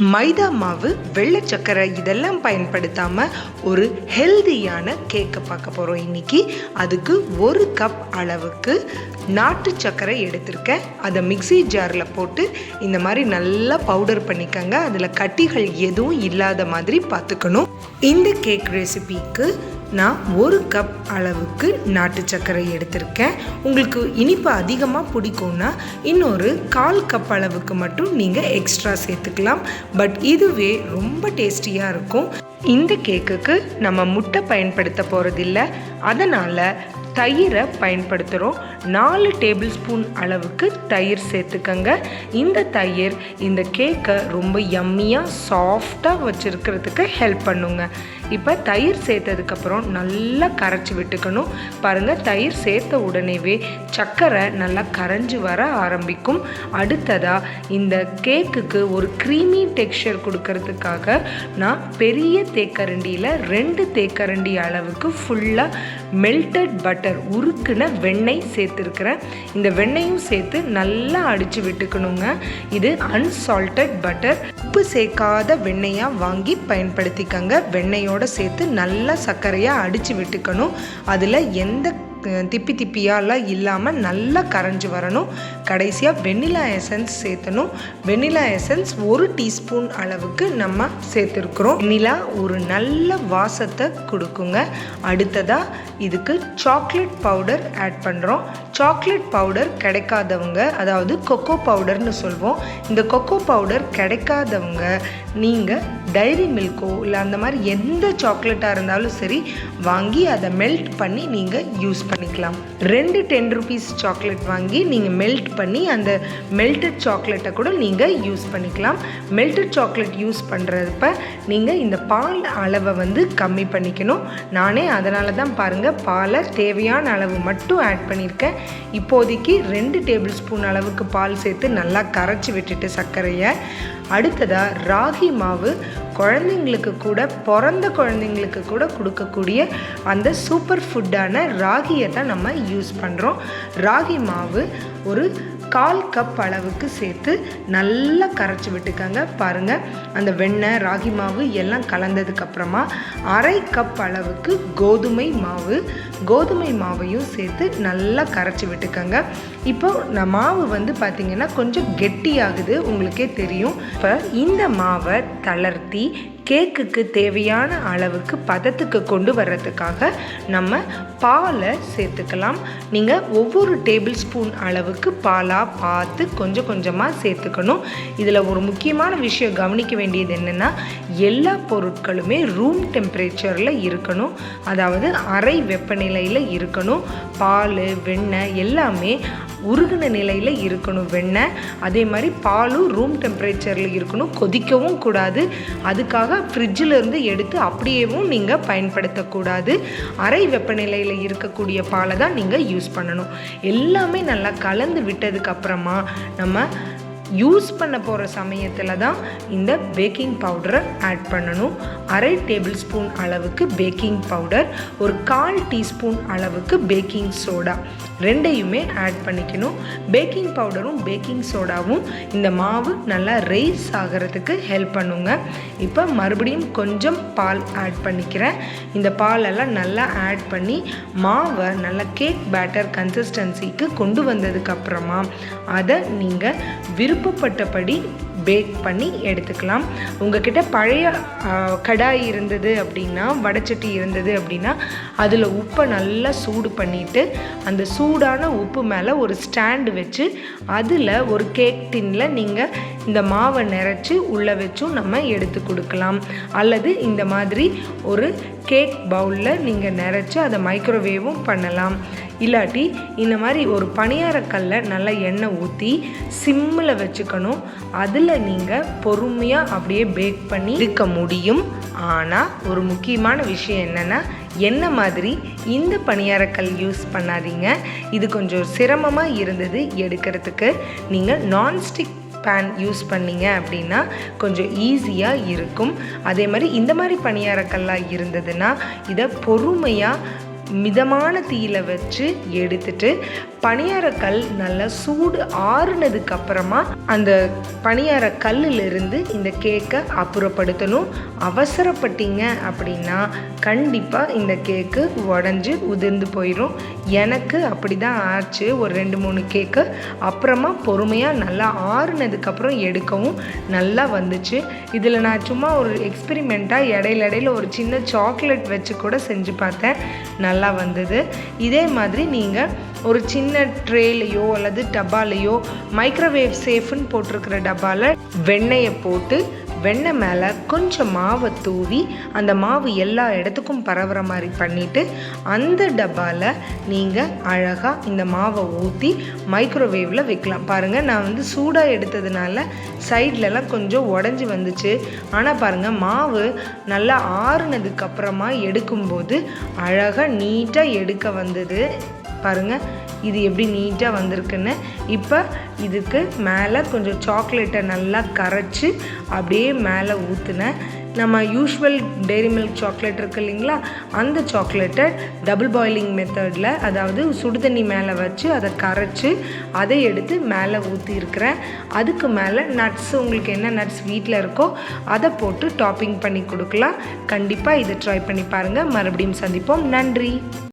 மைதா மாவு வெள்ளை சக்கரை இதெல்லாம் பயன்படுத்தாமல் ஒரு ஹெல்தியான கேக்கை பார்க்க போகிறோம் இன்னைக்கு. அதுக்கு ஒரு கப் அளவுக்கு நாட்டு சர்க்கரை எடுத்திருக்கேன். அதை மிக்ஸி ஜாரில் போட்டு இந்த மாதிரி நல்லா பவுடர் பண்ணிக்கங்க. அதில் கட்டிகள் எதுவும் இல்லாத மாதிரி பார்த்துக்கணும். இந்த கேக் ரெசிபிக்கு நான் ஒரு கப் அளவுக்கு நாட்டு சர்க்கரை எடுத்திருக்கேன். உங்களுக்கு இனிப்பு அதிகமாக பிடிக்கும்னா இன்னொரு கால் கப் அளவுக்கு மட்டும் நீங்கள் எக்ஸ்ட்ரா சேர்த்துக்கலாம். பட் இதுவே ரொம்ப டேஸ்டியாக இருக்கும். இந்த கேக்குக்கு நம்ம முட்டை பயன்படுத்த போகிறதில்ல அதனால் தயிரை பயன்படுத்துகிறோம் நாலு டேபிள் ஸ்பூன் அளவுக்கு தயிர் சேர்த்துக்கங்க. இந்த தயிர் இந்த கேக்கை ரொம்ப யம்மியாக சாஃப்டாக வச்சுருக்கிறதுக்கு ஹெல்ப் பண்ணுங்க. இப்போ தயிர் சேர்த்ததுக்கப்புறம் நல்லா கரைச்சி விட்டுக்கணும். பாருங்கள் தயிர் சேர்த்த உடனேவே சர்க்கரை நல்லா கரைஞ்சி வர ஆரம்பிக்கும். அடுத்ததாக இந்த கேக்குக்கு ஒரு க்ரீமி டெக்ஸ்சர் கொடுக்கறதுக்காக நான் பெரிய தேக்கரண்டியில் ரெண்டு தேக்கரண்டி அளவுக்கு ஃபுல்லாக மெல்டட் பட்டர் உருக்குன வெண்ணெய் சேர்த்துருக்குறேன். இந்த வெண்ணெயும் சேர்த்து நல்லா அடித்து விட்டுக்கணுங்க. இது அன்சால்டட் பட்டர் உப்பு சேர்க்காத வெண்ணெயாக வாங்கி பயன்படுத்திக்கங்க. வெண்ணெயோடு சேர்த்து நல்லா சர்க்கரையாக அடித்து விட்டுக்கணும். அதில் எந்த திப்பி திப்பியாலாம் இல்லாமல் நல்லா கரைஞ்சி வரணும். கடைசியாக வெண்ணிலா எசன்ஸ் சேர்த்தணும். வெண்ணிலா எசன்ஸ் ஒரு டீஸ்பூன் அளவுக்கு நம்ம சேர்த்துருக்குறோம். வெண்ணிலா ஒரு நல்ல வாசத்தை கொடுக்குங்க. அடுத்ததாக இதுக்கு சாக்லேட் பவுடர் ஆட் பண்ணுறோம் சாக்லேட் பவுடர் கிடைக்காதவங்க அதாவது கொக்கோ பவுடர்னு சொல்வோம். இந்த கொக்கோ பவுடர் கிடைக்காதவங்க நீங்கள் டைரி மில்க்கோ இல்லை அந்த மாதிரி எந்த சாக்லேட்டாக இருந்தாலும் சரி வாங்கி அதை மெல்ட் பண்ணி நீங்கள் யூஸ் பண்ணிக்கலாம். ரெண்டு டென் ருபீஸ் சாக்லேட் வாங்கி நீங்கள் மெல்ட் பண்ணி அந்த மெல்டட் சாக்லேட்டை கூட நீங்கள் யூஸ் பண்ணிக்கலாம். மெல்டட் சாக்லேட் யூஸ் பண்ணுறப்ப நீங்கள் இந்த பால் அளவை வந்து கம்மி பண்ணிக்கணும். நானே அதனால தான் பாருங்கள் பாலை தேவையான அளவு மட்டும் ஆட் பண்ணியிருக்கேன். இப்போதைக்கு ரெண்டு டேபிள் ஸ்பூன் அளவுக்கு பால் சேர்த்து நல்லா கரைச்சி விட்டுட்டு சர்க்கரையை. அடுத்ததாக ராகி மாவு. குழந்தைங்களுக்கு கூட பிறந்த குழந்தைங்களுக்கு கூட கொடுக்கக்கூடிய அந்த சூப்பர் ஃபுட்டான ராகியை தான் நம்ம யூஸ் பண்ணுறோம் ராகி மாவு ஒரு கால் கப் அளவுக்கு சேர்த்து நல்லா கரைச்சி விட்டுக்கங்க. பாருங்கள் அந்த வெண்ணெய் ராகி மாவு எல்லாம் கலந்ததுக்கப்புறமா அரை கப் அளவுக்கு கோதுமை மாவு. கோதுமை மாவையும் சேர்த்து நல்லா கரைச்சி விட்டுக்கங்க. இப்போ நான் மாவு வந்து பார்த்திங்கன்னா கொஞ்சம் கெட்டியாகுது உங்களுக்கே தெரியும். இப்போ இந்த மாவை தளர்த்தி கேக்குக்கு தேவையான அளவுக்கு பதத்துக்கு கொண்டு வர்றதுக்காக நம்ம பாலை சேர்த்துக்கலாம். நீங்கள் ஒவ்வொரு டேபிள் ஸ்பூன் அளவுக்கு பாலாக பார்த்து கொஞ்சம் கொஞ்சமாக சேர்த்துக்கணும். இதில் ஒரு முக்கியமான விஷயம் கவனிக்க வேண்டியது என்னென்னா எல்லா பொருட்களுமே ரூம் டெம்பரேச்சரில் இருக்கணும். அதாவது அறை வெப்பநிலையில் இருக்கணும். பால் வெண்ணெய் எல்லாமே உருகின நிலையில் இருக்கணும் வெண்ணெய். அதே மாதிரி பாலும் ரூம் டெம்பரேச்சரில் இருக்கணும். கொதிக்கவும் கூடாது. அதுக்காக ஃப்ரிட்ஜில் இருந்து எடுத்து அப்படியேவும் நீங்கள் பயன்படுத்தக்கூடாது. அரை வெப்பநிலையில் இருக்கக்கூடிய பாலை தான் நீங்கள் யூஸ் பண்ணணும். எல்லாமே நல்லா கலந்து விட்டதுக்கப்புறமா நம்ம யூஸ் பண்ண போகிற சமயத்தில் தான் இந்த பேக்கிங் பவுடரை ஆட் பண்ணணும். அரை டேபிள் ஸ்பூன் அளவுக்கு பேக்கிங் பவுடர் ஒரு கால் டீஸ்பூன் அளவுக்கு பேக்கிங் சோடா ரெண்டையுமே ஆட் பண்ணிக்கணும். பேக்கிங் பவுடரும் பேக்கிங் சோடாவும் இந்த மாவு நல்லா ரைஸ் ஆகிறதுக்கு ஹெல்ப் பண்ணுங்க. இப்போ மறுபடியும் கொஞ்சம் பால் ஆட் பண்ணிக்கிறேன். இந்த பாலெல்லாம் நல்லா ஆட் பண்ணி மாவை நல்லா கேக் பேட்டர் கன்சிஸ்டன்சிக்கு கொண்டு வந்ததுக்கப்புறமா அதை நீங்கள் விருப்பப்பட்டபடி பேக் பண்ணி எடுத்துக்கலாம். உங்ககிட்ட பழைய கடாய் இருந்தது அப்படின்னா வடச்சட்டி இருந்தது அப்படின்னா அதில் உப்பை நல்லா சூடு பண்ணிவிட்டு அந்த சூடான உப்பு மேலே ஒரு ஸ்டாண்டு வச்சு அதில் ஒரு கேக் டின்னில் நீங்கள் இந்த மாவை நிறச்சி உள்ளே வச்சும் நம்ம எடுத்து கொடுக்கலாம். அல்லது இந்த மாதிரி ஒரு கேக் பவுலில் நீங்கள் நிறச்சி அதை மைக்ரோவேவும் பண்ணலாம். இல்லாட்டி இந்த மாதிரி ஒரு பணியாரக்கல்ல நல்லா எண்ணெய் ஊற்றி சிம்மில் வச்சுக்கணும். அதில் நீங்கள் பொறுமையாக அப்படியே பேக் பண்ணி இருக்க முடியும். ஆனால் ஒரு முக்கியமான விஷயம் என்னென்னா என்ன மாதிரி இந்த பணியாரக்கல் யூஸ் பண்ணாதீங்க. இது கொஞ்சம் சிரமமாக இருந்தது எடுக்கிறதுக்கு. நீங்கள் நான்ஸ்டிக் பேன் யூஸ் பண்ணீங்க அப்படின்னா கொஞ்சம் ஈஸியாக இருக்கும். அதே மாதிரி இந்த மாதிரி பணியாரக்கல்லாம் இருந்ததுன்னா இதை பொறுமையாக மிதமான தீயில வச்சு எடுத்துட்டு பணியாரக்கல் நல்லா சூடு ஆறுனதுக்கு அப்புறமா அந்த பணியார கல்லிலிருந்து இந்த கேக்கை அப்புறப்படுத்தணும். அவசரப்பட்டீங்க அப்படின்னா கண்டிப்பாக இந்த கேக்கு உடஞ்சி உதிர்ந்து போயிடும் எனக்கு அப்படி தான் ஆச்சு. ஒரு ரெண்டு மூணு கேக்கு அப்புறமா பொறுமையாக நல்லா ஆறுனதுக்கப்புறம் எடுக்கவும் நல்லா வந்துச்சு. இதில் நான் சும்மா ஒரு எக்ஸ்பெரிமெண்ட்டாக இடையில இடையில ஒரு சின்ன சாக்லேட் வச்சு கூட செஞ்சு பார்த்தேன். நல்லா வந்தது. இதே மாதிரி நீங்கள் ஒரு சின்ன ட்ரேலையோ அல்லது டப்பாலையோ மைக்ரோவேவ் சேஃப்னு போட்டிருக்கிற டப்பாவில் வெண்ணெயை போட்டு வெண்ணெய் மேலே கொஞ்சம் மாவை தூவி அந்த மாவு எல்லா இடத்துக்கும் பரவுற மாதிரி பண்ணிவிட்டு அந்த டப்பாவில் நீங்கள் அழகாக இந்த மாவை ஊற்றி மைக்ரோவேவில் வைக்கலாம். பாருங்கள் நான் வந்து சூடாக எடுத்ததுனால சைட்லலாம் கொஞ்சம் உடஞ்சி வந்துச்சு. ஆனால் பாருங்கள் மாவு நல்லா ஆறுனதுக்கப்புறமா எடுக்கும்போது அழகாக நீட்டாக எடுக்க வந்தது. பாருங்கள் இது எப்படி நீட்டாக வந்திருக்குன்னு இப்போ இதுக்கு மேலே கொஞ்சம் சாக்லேட்டை நல்லா கரைச்சி அப்படியே மேலே ஊற்றுனேன் நம்ம யூஷுவல் டெய்ரி மில்க் சாக்லேட் இருக்கு இல்லைங்களா? அந்த சாக்லேட்டை டபுள் பாயிலிங் மெத்தடில் அதாவது சுடுதண்ணி மேலே வச்சு அதை கரைச்சி அதை எடுத்து மேலே ஊற்றிருக்கிறேன் அதுக்கு மேலே நட்ஸ் உங்களுக்கு என்ன நட்ஸ் வீட்டில் இருக்கோ அதை போட்டு டாப்பிங் பண்ணி கொடுக்கலாம். கண்டிப்பாக இதை ட்ரை பண்ணி பாருங்கள் மறுபடியும் சந்திப்போம். நன்றி.